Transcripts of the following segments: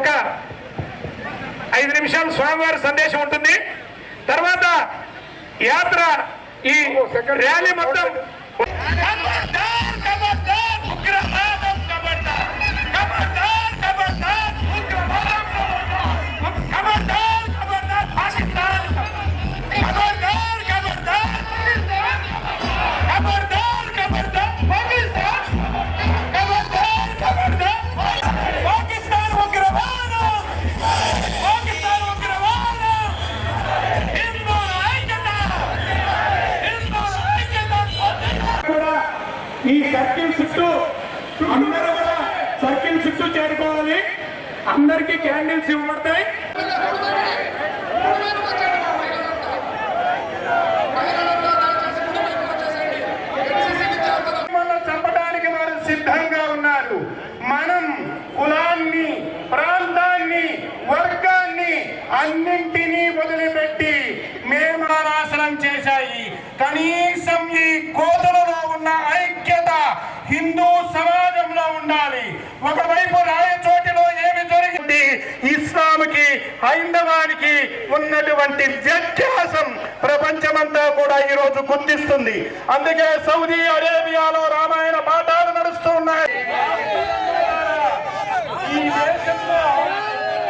ఒక ఐదు నిమిషాలు స్వామివారి సందేశం ఉంటుంది. తర్వాత యాత్ర ఈ ర్యాలీ మొత్తం అందరూ కూడా సర్కిల్ చుట్టూ చేరుకోవాలి. అందరికీ క్యాండిల్స్ ఇవ్వబడతాయి మనల్ని చంపడానికి వారు సిద్ధంగా ఉన్నారు మనం కులాన్ని ప్రాంతాన్ని వర్గాన్ని అన్నింటినీ వదిలిపెట్టి మేము నాశనం చేశాయి కనీసం ఈ కోతులలో ఉన్న ఐక్యత హిందూ సమాజంలో ఉండాలి ఒకవైపు రాయచోటిలో ఏమి జరిగింది ఇస్లాంకి హైందవానికి ఉన్నటువంటి వ్యత్యాసం ప్రపంచమంతా కూడా ఈ రోజు గుర్తిస్తుంది. అందుకే సౌదీ అరేబియాలో రామాయణ పాఠాలు నడుస్తూ ఉన్నాయి. ఈ దేశంలో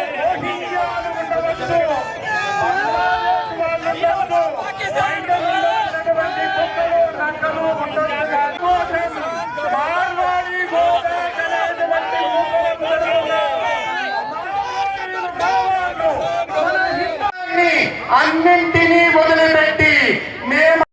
బంగ్లాదేశ్ వాళ్ళు ఉండవచ్చు హైందవుల్లో ఉన్నటువంటి కుక్కలు నక్కలు ఉండవచ్చు మార్వాడి గోదాట్ అనేటువంటి ఉపవంశంలో అన్నింటినీ వదిలిపెట్టి మేము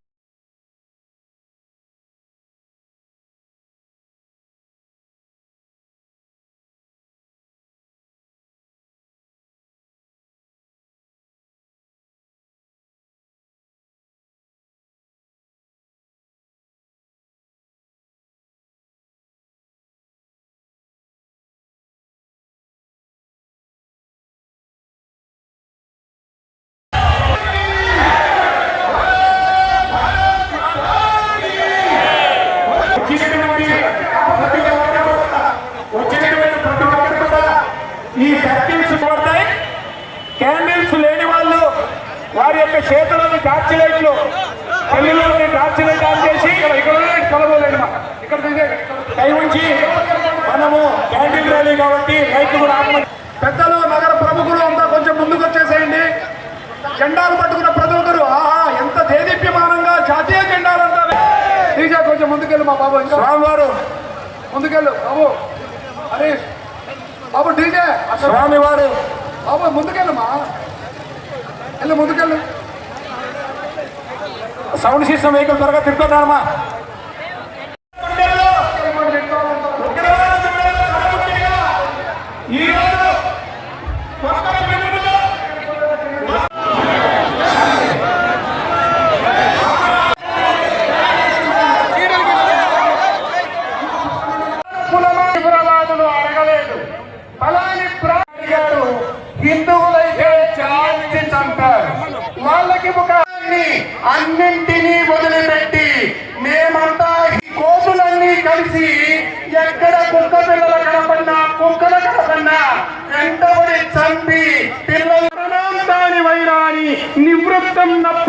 వచ్చినటువంటి ప్రతి ఒక్కరు కూడా, వచ్చినటువంటి ప్రతి ఒక్కరు కూడా ఈ సర్కిల్స్ పడతాయి క్యాండిల్స్ లేని వాళ్ళు వారి యొక్క చేతులను టార్చ్ లైట్లు పెళ్ళిలోని టార్చ్ లైట్ ఆన్ చేసి ఇక్కడ కలవలేదు ఇక్కడ టైం ఉంచి మనము క్యాండిల్ ర్యాలీ కాబట్టి లైట్ కూడా ఆపమని పెద్దలు నగర ప్రముఖులు అంతా కొంచెం ముందుకు వచ్చేసేయండి జెండాలు పట్టుకున్న ప్రతి ఒక్కరు ఆహా ఎంత దేదీప్యమానంగా జాతీయ జెండాలు అంటారు. డీజే కొంచెం ముందుకెళ్ళు మా బాబు ఇంకా. స్వామివారు. ముందుకెళ్ళు బాబు. హరీష్. బాబు డీజే. స్వామివారు. బాబు ముందుకెళ్ళు మా. వెళ్ళు ముందుకెళ్ళు. సౌండ్ సిస్టమ్ వెహికల్ త్వరగా తిరుగుతున్నారమ్మా. না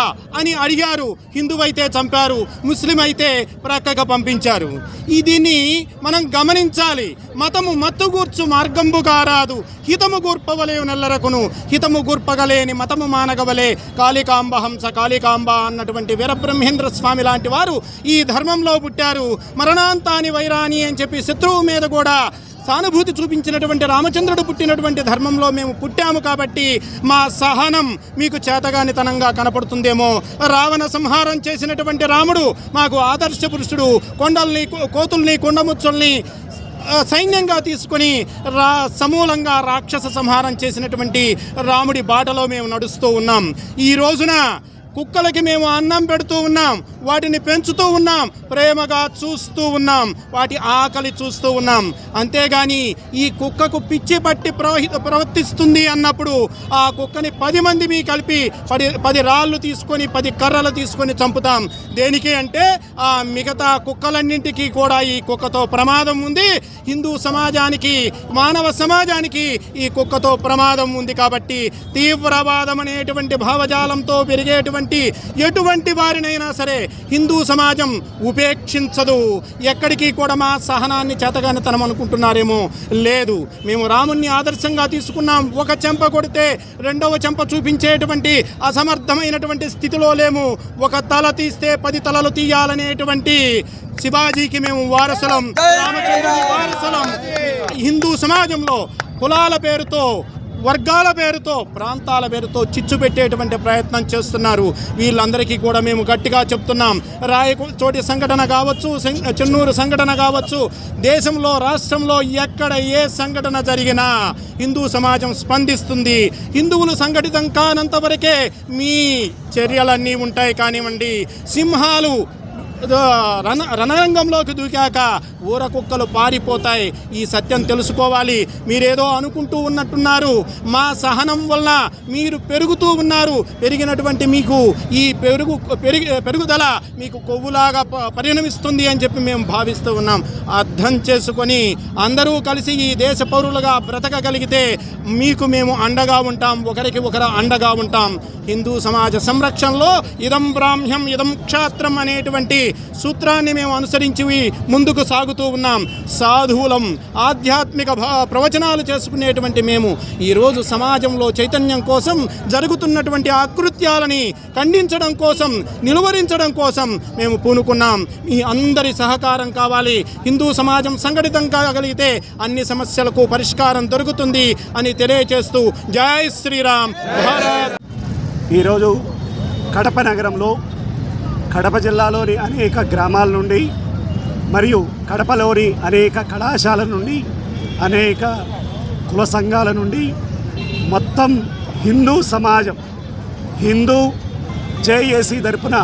చంపారా అని అడిగారు. హిందువైతే చంపారు ముస్లిం అయితే ప్రక్కగా పంపించారు. ఇదిని మనం గమనించాలి. మతము మత్తుగూర్చు మార్గంబు కారాదు. హితము గూర్పవలేవు నెల్లరకును. హితము గూర్పగలేని మతము మానగవలే. కాళికాంబ హంస కాళికాంబ అన్నటువంటి వీరబ్రహ్మేంద్ర స్వామి లాంటి వారు ఈ ధర్మంలో పుట్టారు. మరణాంతాని వైరాని అని చెప్పి శత్రువు మీద కూడా సానుభూతి చూపించినటువంటి రామచంద్రుడు పుట్టినటువంటి ధర్మంలో మేము పుట్టాము కాబట్టి మా సహనం మీకు చేతగానితనంగా కనపడుతుందేమో. రావణ సంహారం చేసినటువంటి రాముడు మాకు ఆదర్శ పురుషుడు కొండల్ని కో- కోతుల్ని కొండముచ్చుల్ని సైన్యంగా తీసుకొని రా సమూలంగా రాక్షస సంహారం చేసినటువంటి రాముడి బాటలో మేము నడుస్తూ ఉన్నాం. ఈ రోజున కుక్కలకి మేము అన్నం పెడుతూ ఉన్నాం వాటిని పెంచుతూ ఉన్నాం ప్రేమగా చూస్తూ ఉన్నాం వాటి ఆకలి చూస్తూ ఉన్నాం. అంతేగాని ఈ కుక్కకు పిచ్చి పట్టి ప్రవహి ప్రవర్తిస్తుంది అన్నప్పుడు ఆ కుక్కని పది మంది మీ కలిపి పది పది రాళ్ళు తీసుకొని పది కర్రలు తీసుకొని చంపుతాం. దేనికి అంటే ఆ మిగతా కుక్కలన్నింటికీ కూడా ఈ కుక్కతో ప్రమాదం ఉంది. హిందూ సమాజానికి మానవ సమాజానికి ఈ కుక్కతో ప్రమాదం ఉంది కాబట్టి తీవ్రవాదం అనేటువంటి భావజాలంతో పెరిగేటువంటి ఎటువంటి వారినైనా సరే హిందూ సమాజం ఉపేక్షించదు. ఎక్కడికి కూడా మా సహనాన్ని చేతగానితనం అనుకుంటున్నారేమో లేదు. మేము రాముణ్ణి ఆదర్శంగా తీసుకున్నాం. ఒక చెంప కొడితే రెండవ చెంప చూపించేటువంటి అసమర్థమైనటువంటి స్థితిలో లేము. ఒక తల తీస్తే పది తలలు తీయాలనేటువంటి శివాజీకి మేము వారసులం రామచంద్రుని వారసులం. హిందూ సమాజంలో కులాల పేరుతో వర్గాల పేరుతో ప్రాంతాల పేరుతో చిచ్చు పెట్టేటువంటి ప్రయత్నం చేస్తున్నారు. వీళ్ళందరికీ కూడా మేము గట్టిగా చెప్తున్నాం. రాయకు చోటి సంఘటన కావచ్చు చెన్నూరు సంఘటన కావచ్చు దేశంలో రాష్ట్రంలో ఎక్కడ ఏ సంఘటన జరిగినా హిందూ సమాజం స్పందిస్తుంది. హిందువులు సంఘటితం కానంత వరకే మీ చర్యలన్నీ ఉంటాయి కానివ్వండి. సింహాలు రణ రణరంగంలోకి దూకాక ఊర కుక్కలు పారిపోతాయి. ఈ సత్యం తెలుసుకోవాలి. మీరేదో అనుకుంటూ ఉన్నట్టున్నారు. మా సహనం వల్ల మీరు పెరుగుతూ ఉన్నారు. పెరిగినటువంటి మీకు ఈ పెరుగు పెరిగి పెరుగుదల మీకు కొవ్వులాగా ప- పరిణమిస్తుంది అని చెప్పి మేము భావిస్తూ ఉన్నాం. అర్థం చేసుకొని అందరూ కలిసి ఈ దేశ పౌరులుగా బ్రతకగలిగితే మీకు మేము అండగా ఉంటాం. ఒకరికి ఒకరు అండగా ఉంటాం. హిందూ సమాజ సంరక్షణలో ఇదం బ్రాహ్మ్యం ఇదం క్షాత్రం అనేటువంటి సూత్రాన్ని మేము అనుసరించి ముందుకు సాగుతూ ఉన్నాం. సాధువులం ఆధ్యాత్మిక భా ప్రవచనాలు చేసుకునేటువంటి మేము ఈరోజు సమాజంలో చైతన్యం కోసం జరుగుతున్నటువంటి ఆకృత్యాలని ఖండించడం కోసం నిలువరించడం కోసం మేము పూనుకున్నాం. మీ అందరి సహకారం కావాలి. హిందూ సమాజం సంఘటితం కాగలిగితే అన్ని సమస్యలకు పరిష్కారం దొరుకుతుంది అని తెలియచేస్తూ జై శ్రీరామ్. భారత్ ఈరోజు కడప నగరంలో కడప జిల్లాలోని అనేక గ్రామాల నుండి మరియు కడపలోని అనేక కళాశాల నుండి అనేక కుల సంఘాల నుండి మొత్తం హిందూ సమాజం హిందూ జేఏసీ తరపున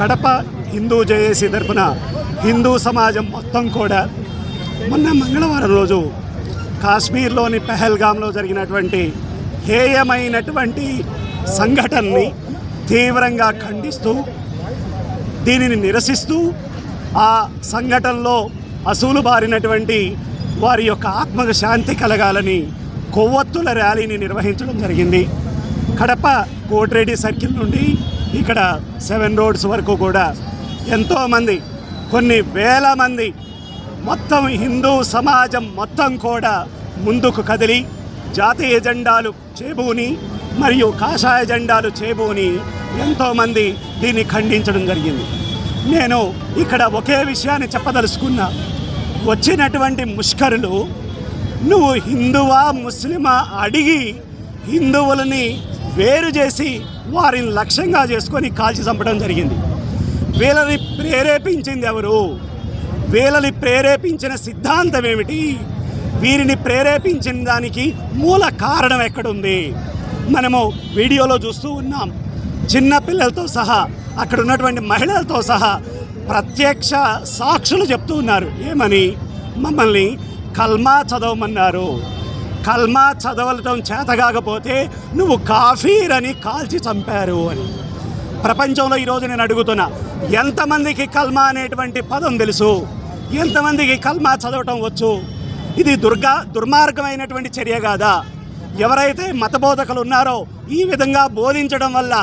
కడప హిందూ జేఏసీ తరపున హిందూ సమాజం మొత్తం కూడా మొన్న మంగళవారం రోజు కాశ్మీర్లోని పెహల్గాంలో జరిగినటువంటి హేయమైనటువంటి సంఘటనని తీవ్రంగా ఖండిస్తూ దీనిని నిరసిస్తూ ఆ సంఘటనలో అసూలు బారినటువంటి వారి యొక్క ఆత్మకు శాంతి కలగాలని కొవ్వొత్తుల ర్యాలీని నిర్వహించడం జరిగింది. కడప కోటిరెడ్డి సర్కిల్ నుండి ఇక్కడ సెవెన్ రోడ్స్ వరకు కూడా ఎంతోమంది కొన్ని వేల మంది మొత్తం హిందూ సమాజం మొత్తం కూడా ముందుకు కదిలి జాతీయ జెండాలు చేబూని మరియు కాషాయ జెండాలు చేబూని ఎంతోమంది దీన్ని ఖండించడం జరిగింది. నేను ఇక్కడ ఒకే విషయాన్ని చెప్పదలుచుకున్నా. వచ్చినటువంటి ముష్కరులు నువ్వు హిందువా ముస్లిమా? అడిగి హిందువులని వేరు చేసి వారిని లక్ష్యంగా చేసుకొని కాల్చి చంపడం జరిగింది. వీళ్ళని ప్రేరేపించింది ఎవరు? వీళ్ళని ప్రేరేపించిన సిద్ధాంతం ఏమిటి? వీరిని ప్రేరేపించిన దానికి మూల కారణం ఎక్కడుంది? మనము వీడియోలో చూస్తూ ఉన్నాం. చిన్న పిల్లలతో సహా అక్కడ ఉన్నటువంటి మహిళలతో సహా ప్రత్యక్ష సాక్షులు చెప్తూ ఉన్నారు. ఏమని? మమ్మల్ని కల్మా చదవమన్నారు. కల్మా చదవలటం చేతగాకపోతే నువ్వు కాఫీర్ అని కాల్చి చంపారు అని. ప్రపంచంలో ఈరోజు నేను అడుగుతున్నా ఎంతమందికి కల్మా అనేటువంటి పదం తెలుసు? ఎంతమందికి కల్మా చదవటం వచ్చు? ఇది దుర్గా దుర్మార్గమైనటువంటి చర్య కాదా? ఎవరైతే మతబోధకులు ఉన్నారో ఈ విధంగా బోధించడం వల్ల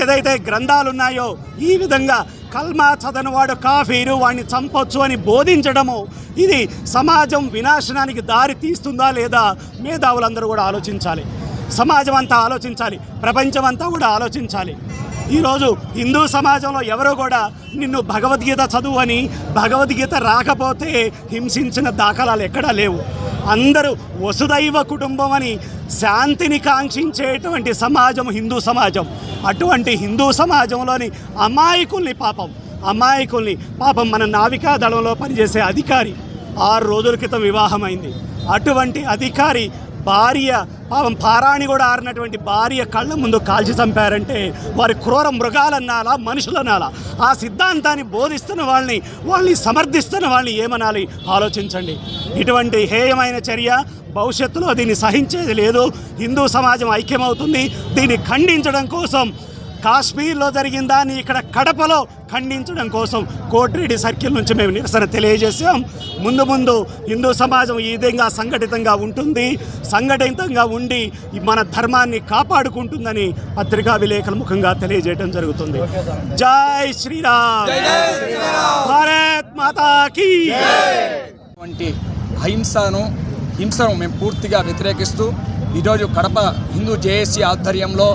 ఏదైతే గ్రంథాలు ఉన్నాయో ఈ విధంగా కల్మా చదనవాడు కాఫీరు వాడిని చంపొచ్చు అని బోధించడము ఇది సమాజం వినాశనానికి దారి తీస్తుందా లేదా మేధావులందరూ కూడా ఆలోచించాలి. సమాజం అంతా ఆలోచించాలి ప్రపంచం అంతా కూడా ఆలోచించాలి. ఈరోజు హిందూ సమాజంలో ఎవరో కూడా నిన్ను భగవద్గీత చదువు అని భగవద్గీత రాకపోతే హింసించిన దాఖలాలు ఎక్కడా లేవు. అందరూ వసుదైవ కుటుంబం అని శాంతిని కాంక్షించేటువంటి సమాజం హిందూ సమాజం. అటువంటి హిందూ సమాజంలోని అమాయకుల్ని పాపం. అమాయకుల్ని పాపం మన నావికా దళంలో పనిచేసే అధికారి. ఆరు రోజుల క్రితం వివాహమైంది. అటువంటి అధికారి భార్య పాపం పారాణి కూడా ఆరినటువంటి భార్య కళ్ళ ముందు కాల్చి చంపారంటే వారి క్రూర మృగాలన్నాలా మనుషులనాలా ఆ సిద్ధాంతాన్ని బోధిస్తున్న వాళ్ళని వాళ్ళని సమర్థిస్తున్న వాళ్ళని ఏమనాలి? ఆలోచించండి. ఇటువంటి హేయమైన చర్య భవిష్యత్తులో దీన్ని సహించేది లేదు. హిందూ సమాజం ఐక్యమవుతుంది. దీన్ని ఖండించడం కోసం కాశ్మీర్లో జరిగిన దాన్ని ఇక్కడ కడపలో ఖండించడం కోసం కోటిరెడ్డి సర్కిల్ నుంచి మేము నిరసన తెలియజేసాం ముందు ముందు హిందూ సమాజం ఈ విధంగా సంఘటితంగా ఉంటుంది సంఘటితంగా ఉండి మన ధర్మాన్ని కాపాడుకుంటుందని పత్రికా విలేకరుల ముఖంగా తెలియజేయడం జరుగుతుంది. జై శ్రీరామ్! భారత్ మాతా కీ వంటి అహింసను హింసను మేము పూర్తిగా వ్యతిరేకిస్తూ ఈరోజు కడప హిందూ జేఏసీ ఆధ్వర్యంలో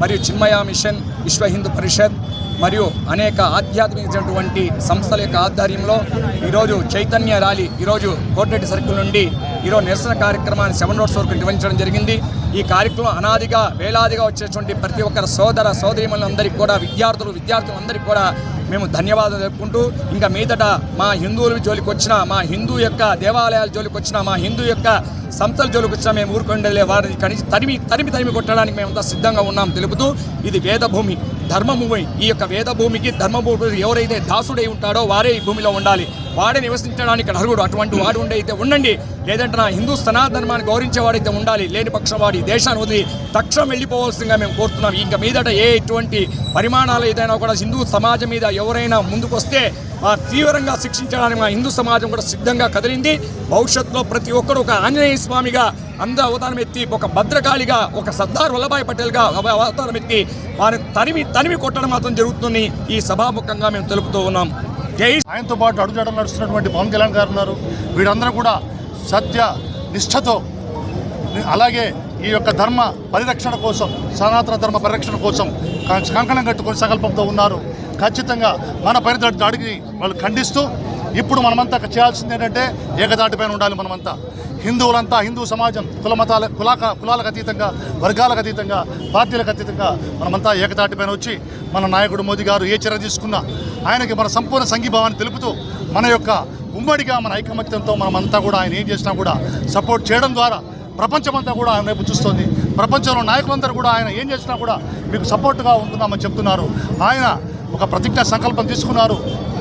మరియు చిన్మయ మిషన్ విశ్వ హిందూ పరిషత్ మరియు అనేక ఆధ్యాత్మికటువంటి సంస్థల యొక్క ఆధ్వర్యంలో ఈరోజు చైతన్య ర్యాలీ ఈరోజు కోటిరెడ్డి సర్కిల్ నుండి ఈరోజు నిరసన కార్యక్రమాన్ని సెవెన్ రోడ్స్ వరకు నిర్వహించడం జరిగింది. ఈ కార్యక్రమం అనాదిగా వేలాదిగా వచ్చేటువంటి ప్రతి ఒక్కరి సోదర సోదరిమణులందరికీ కూడా విద్యార్థులు విద్యార్థులందరికీ కూడా మేము ధన్యవాదాలు చెప్పుకుంటూ ఇంకా మీదట మా హిందువుల జోలికి వచ్చిన మా హిందూ యొక్క దేవాలయాల జోలికి వచ్చిన మా హిందూ యొక్క సంస్థల జోలికి మేము ఊరుకుండలే వారిని కనీసి తరిమి తరిమి తరిమి కొట్టడానికి మేమంతా సిద్ధంగా ఉన్నాం తెలుపుతూ ఇది వేదభూమి ధర్మభూమి ఈ యొక్క వేదభూమికి ధర్మభూమి ఎవరైతే దాసుడై ఉంటాడో వారే ఈ భూమిలో ఉండాలి. వాడే నివసించడానికి అర్హుడు. అటువంటి వాడు ఉండే అయితే ఉండండి. లేదంటే నా హిందూ సనాతన ధర్మాన్ని గౌరవించేవాడైతే ఉండాలి. లేని పక్షం వాడి దేశాన్ని వదిలి తక్షణం వెళ్ళిపోవాల్సిందిగా మేము కోరుతున్నాం. ఇంకా మీదట ఏ ఎటువంటి పరిమాణాలు ఏదైనా కూడా హిందూ సమాజం మీద ఎవరైనా ముందుకొస్తే ఆ తీవ్రంగా శిక్షించడానికి మా హిందూ సమాజం కూడా సిద్ధంగా కదిలింది. భవిష్యత్తులో ప్రతి ఒక్కరు ఒక ఆంజనేయ స్వామిగా అంద అవతారం ఎత్తి ఒక భద్రకాళిగా ఒక సర్దార్ వల్లభాయ్ పటేల్గా అవతారం ఎత్తి వారిని తరిమి తరిమి కొట్టడం మాత్రం జరుగుతుంది ఈ సభాముఖంగా మేము తెలుపుతూ ఉన్నాం. జై ఆయనతో పాటు అడుగుజాడ నడుస్తున్నటువంటి పవన్ కళ్యాణ్ గారు ఉన్నారు. వీరందరూ కూడా సత్య నిష్ఠతో అలాగే ఈ యొక్క ధర్మ పరిరక్షణ కోసం సనాతన ధర్మ పరిరక్షణ కోసం కంకణం కట్టుకొని సంకల్పంతో ఉన్నారు. ఖచ్చితంగా మన పైన దాడికి వాళ్ళు ఖండిస్తూ ఇప్పుడు మనమంతా చేయాల్సింది ఏంటంటే ఏకదాటిపైన ఉండాలి మనమంతా. హిందువులంతా హిందూ సమాజం కుల మతాల కులాక కులాలకు అతీతంగా వర్గాలకు అతీతంగా పార్టీలకు అతీతంగా మనమంతా ఏకదాటిపైన వచ్చి మన నాయకుడు మోదీ గారు ఏ చర్య తీసుకున్నా ఆయనకి మన సంపూర్ణ సంఘీభావాన్ని తెలుపుతూ మన యొక్క ఉమ్మడిగా మన ఐకమత్యంతో మనమంతా కూడా ఆయన ఏం చేసినా కూడా సపోర్ట్ చేయడం ద్వారా ప్రపంచమంతా కూడా ఆయన వైపు చూస్తోంది. ప్రపంచంలో నాయకులందరూ కూడా ఆయన ఏం చేసినా కూడా మీకు సపోర్ట్గా ఉంటున్నామని చెప్తున్నారు. ఆయన ఒక ప్రతిజ్ఞ సంకల్పం తీసుకున్నారు.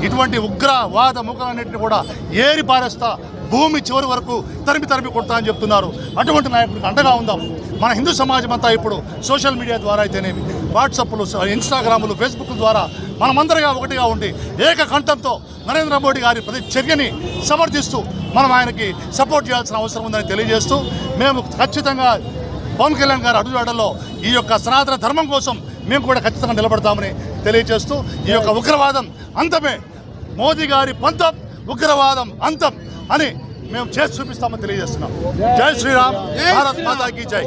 ఇటువంటి ఉగ్రవాద ముఖాలన్నింటినీ కూడా ఏరి పారేస్తా భూమి చివరి వరకు తరిమి తరిమి కొడతా అని చెప్తున్నారు. అటువంటి నాయకుడికి అండగా ఉందాం. మన హిందూ సమాజం అంతా ఇప్పుడు సోషల్ మీడియా ద్వారా అయితేనేమి వాట్సాప్లు ఇన్స్టాగ్రాములు ఫేస్బుక్ ద్వారా మనమందరిగా ఒకటిగా ఉండి ఏకకంఠంతో నరేంద్ర మోడీ గారి ప్రతి చర్యని సమర్థిస్తూ మనం ఆయనకి సపోర్ట్ చేయాల్సిన అవసరం ఉందని తెలియజేస్తూ మేము ఖచ్చితంగా పవన్ కళ్యాణ్ గారు అడుగుజాడల్లో ఈ యొక్క సనాతన ధర్మం కోసం మేము కూడా ఖచ్చితంగా నిలబడతామని తెలియజేస్తూ ఈ యొక్క ఉగ్రవాదం అంతమే. మోదీ గారి పంతం ఉగ్రవాదం అంతం అని మేము చేసి చూపిస్తామని తెలియజేస్తున్నాం. జై శ్రీరామ్. భారత్ మాతాకి జై.